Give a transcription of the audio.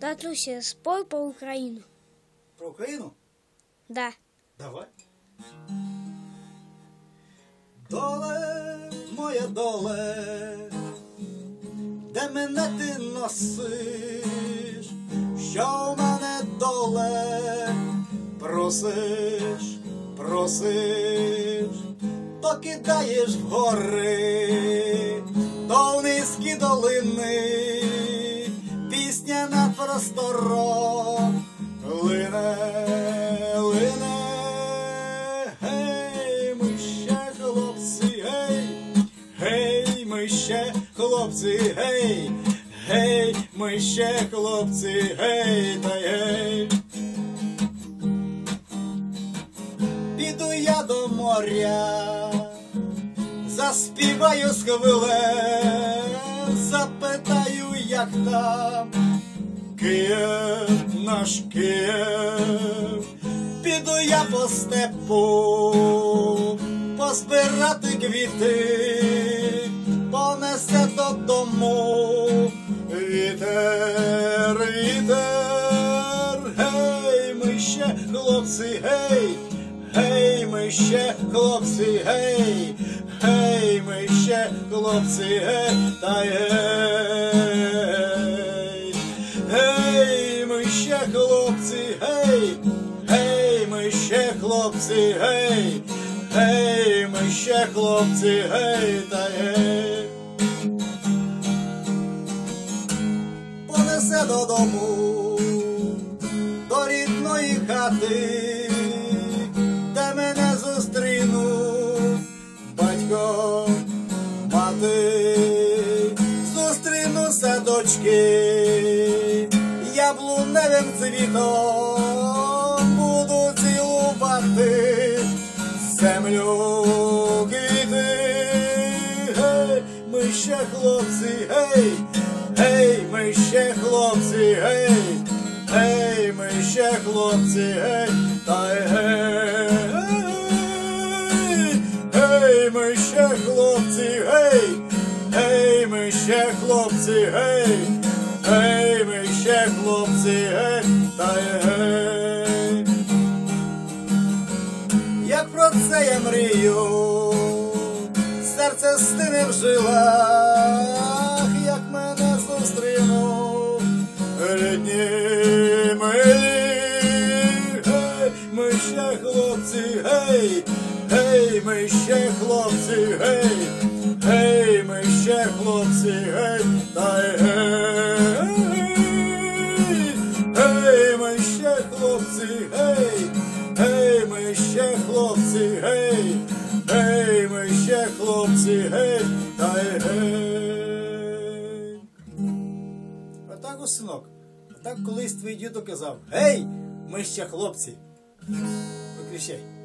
Татуся, спой про Україну. Про Україну? Да. Давай. Доле, моя доле, де мене ти носиш, що в мене доле, просиш, просиш, то кидаєш в гори, то в низькі долини, на просторах лине, лине, гей, ми ще хлопці, гей, гей, ми ще хлопці, гей, гей, ми ще хлопці, гей, та гей. Піду я до моря, заспіваю з хвиле, запитаю, як там. Київ, наш Київ, піду я по степу, позбирати квіти, понесе додому вітер, вітер, гей, ми ще хлопці, гей, гей, ми ще хлопці, гей, гей, ми ще хлопці, гей, та гей. Хлопці, гей, гей, ми ще хлопці, гей, гей, ми ще хлопці, гей, та гей. Понесе додому до рідної хати, де мене зустрінуть батько, мати, зустріну садочки, яблуневим цвітом буду цілувати землю. Квіти. Гей, ми ще хлопці, гей, гей, ми ще хлопці, гей, гей, ми ще хлопці, гей, та гей, гей, ми ще хлопці, гей, гей, ми ще хлопці, гей, гей, хлопці, гей, та гей. Як про це я мрію, серце стине в жилах, як мене зустрінув рідні милі. Ми ще хлопці, гей, гей, ми ще хлопці, гей, гей, ми ще хлопці, гей, гей, гей, ми ще хлопці, гей, гей, ми ще хлопці, гей, та гей. Отак синок. Так колись твій дідо казав: Гей, ми ще хлопці. Виключай.